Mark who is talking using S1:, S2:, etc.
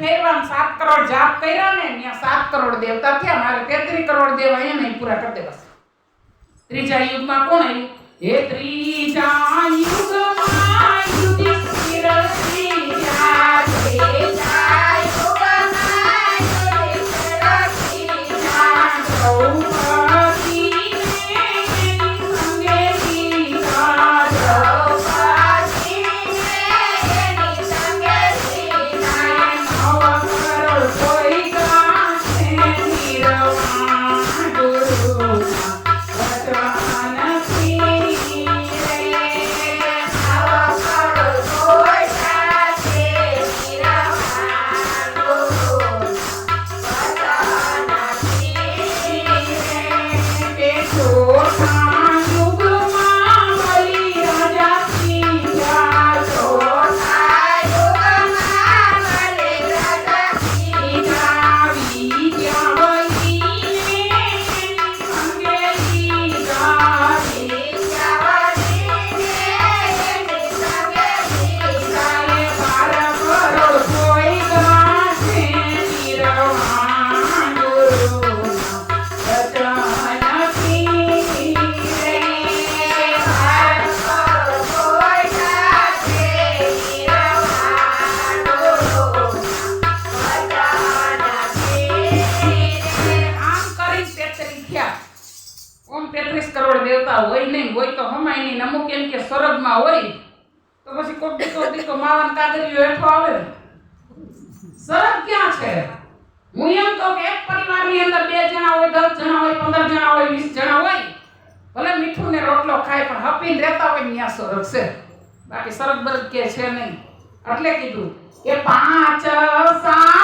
S1: ફેરવા સાત કરોડ જાપ કર્યા ને ત્યાં સાત કરોડ દેવતા થયા. મારે તેત્રી કરોડ દેવ અહીંયા નહીં પૂરા કરી દેવા. ત્રીજા યુગમાં કોણ આવ્યું? હે ત્રીજા યુગમાં તેત્રીસ કરોડ દેવતા હોય નહીં, હોય તો હમાય નહીં અમુક એમ કે સ્વર્ગમાં હોય? તો પછી કોક દીકો દીકો માવન કાગરીઓ હેઠો આવે. સ્વર્ગ ક્યાં છે? હું એમ તો કે એક પરિવારની અંદર બે જણા હોય, દસ જણા હોય, પંદર જણા હોય, વીસ જણા હોય, ભલે મીઠું ને રોટલો ખાય, પણ હપીને રહેતા હોય ત્યાં સ્વર્ગ છે. બાકી સ્વર્ગ બરગ કે છે નહીં. એટલે કીધું કે પાંચ સાત